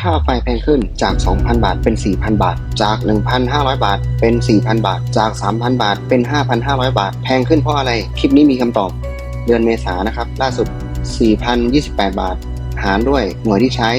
ค่าไฟแพงขึ้นจาก 2,000 บาทเป็น 4,000 บาท จาก 1,500 บาท เป็น 4,000 บาท จาก 3,000 บาท เป็น 5,500 บาท แพงขึ้นเพราะอะไร คลิปนี้มีคำตอบ เดือนเมษานนะครับ ล่าสุด 4,028 บาท หารด้วยหน่วยที่ใช้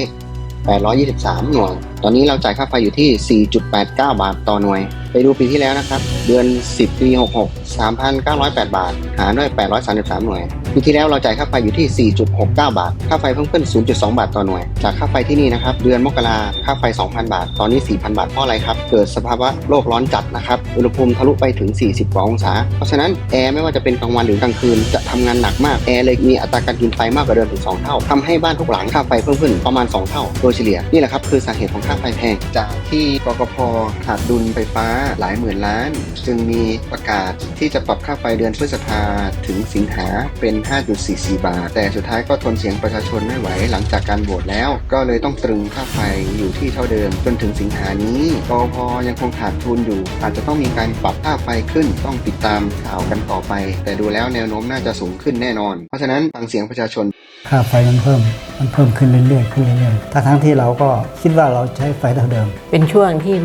823 หน่วย ตอนนี้เราจ่ายค่าไฟอยู่ที่ 4.89 บาทต่อหน่วย ไปดูปีที่แล้วนะครับ เดือน 10 ปี 66 3,908 บาท หารด้วย 833 หน่วย ปีที่แล้วเราจ่ายค่าไฟอยู่ที่ 4.69 บาท ค่าไฟเพิ่มขึ้น 0.2 บาทต่อหน่วย จากค่าไฟที่นี่นะครับ เดือนมกราค่าไฟ 2,000 บาท ตอนนี้ 4,000 บาท เพราะอะไรครับ เกิดสภาวะโลกร้อนจัดนะครับ อุณหภูมิทะลุไปถึง 40 กว่าองศา เพราะฉะนั้นแอร์ไม่ว่าจะเป็นกลางวันหรือกลางคืนจะทำงานหนักมาก แอร์เลยมีอัตราการกินไฟมากกว่าเดิมถึง 2 เท่าทำให้บ้านทุกหลังค่าไฟเพิ่มขึ้นประมาณ 2 เท่า โดยเฉลี่ย นี่แหละครับคือสาเหตุของค่าไฟแพง จากที่กกพขาดดุลไฟฟ้าหลายหมื่นล้าน จึงมีประกาศที่จะปรับค่าไฟเดือนพฤษภาถึงสิงหาเป็น5.44 บาท แต่สุดท้ายก็ทนเสียงประชาชนไม่ไหวหลังจากการโหวตแล้ว ก็เลยต้องตรึงค่าไฟอยู่ที่เท่าเดิม จนถึงสิงหานี้กพยังคงขาดทุนอยู่ อาจจะต้องมีการปรับค่าไฟขึ้นต้องติดตามข่าวกันต่อไป แต่ดูแล้วแนวโน้มน่าจะสูงขึ้นแน่นอน เพราะฉะนั้นฟังเสียงประชาชนค่าไฟมันเพิ่ม มันเพิ่มขึ้นเรื่อยๆขึ้นเรื่อยๆทั้งทั้งๆที่เราก็คิดว่าเราใช้ไฟเท่าเดิม เป็นช่วงที่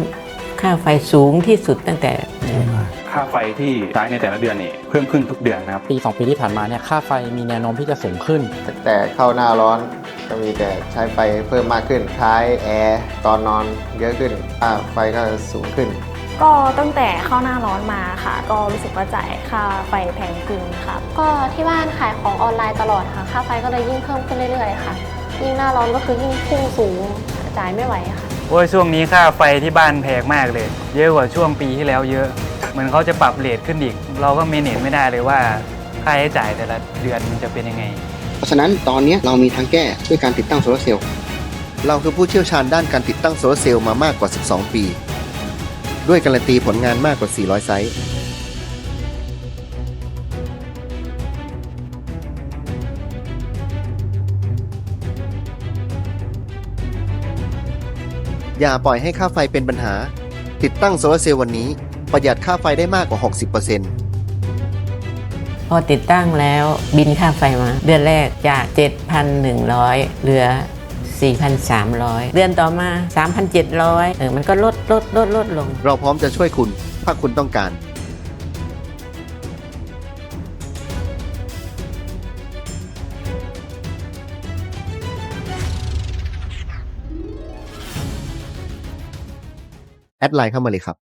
ค่าไฟสูงที่สุดตั้งแต่ใช่ไหม ค่าไฟที่ใช้ในแต่ละเดือนนี่เพิ่มขึ้นทุกเดือนนะครับปี 2 ปีที่ผ่านมาเนี่ยค่าไฟมีแนวโน้มที่จะสูงขึ้นแต่เข้าหน้าร้อนก็มีแต่ใช้ไฟเพิ่มมากขึ้น ใช้แอร์ตอนนอนเยอะขึ้นค่าไฟก็สูงขึ้น ก็ตั้งแต่เข้าหน้าร้อนมาค่ะ ก็รู้สึกว่าจ่ายค่าไฟแพงขึ้นค่ะก็ที่บ้านขายของออนไลน์ตลอดค่ะ ค่าไฟก็เลยยิ่งเพิ่มขึ้นเรื่อยๆค่ะ ยิ่งหน้าร้อนก็คือยิ่งพุ่งสูงจ่ายไม่ไหวค่ะ โอ้ยช่วงนี้ค่าไฟที่บ้านแพงมากเลย เยอะกว่าช่วงปีที่แล้วเยอะ เหมือนเขาจะปรับเรทขึ้นอีก เราก็เมเนจไม่ได้เลยว่าค่าใช้จ่ายแต่ละเดือนมันจะเป็นยังไง เพราะฉะนั้นตอนนี้เรามีทางแก้ด้วยการติดตั้งโซลาร์เซลล์เราคือผู้เชี่ยวชาญด้านการติดตั้งโซลาร์เซลล์มามากกว่า 12 ปี ด้วยการันตีผลงานมากกว่า 400 ไซต์อย่าปล่อยให้ค่าไฟเป็นปัญหา ติดตั้งโซลาร์เซลล์วันนี้ ประหยัดค่าไฟได้มากกว่า 60%พอติดตั้งแล้วบินค่าไฟมา เดือนแรกจาก 7,100 เหลือ 4,300 เดือนต่อมา 3,700 เออมันก็ลดลดลดลดลง เราพร้อมจะช่วยคุณถ้าคุณต้องการแอดไลน์เข้ามาเลยครับ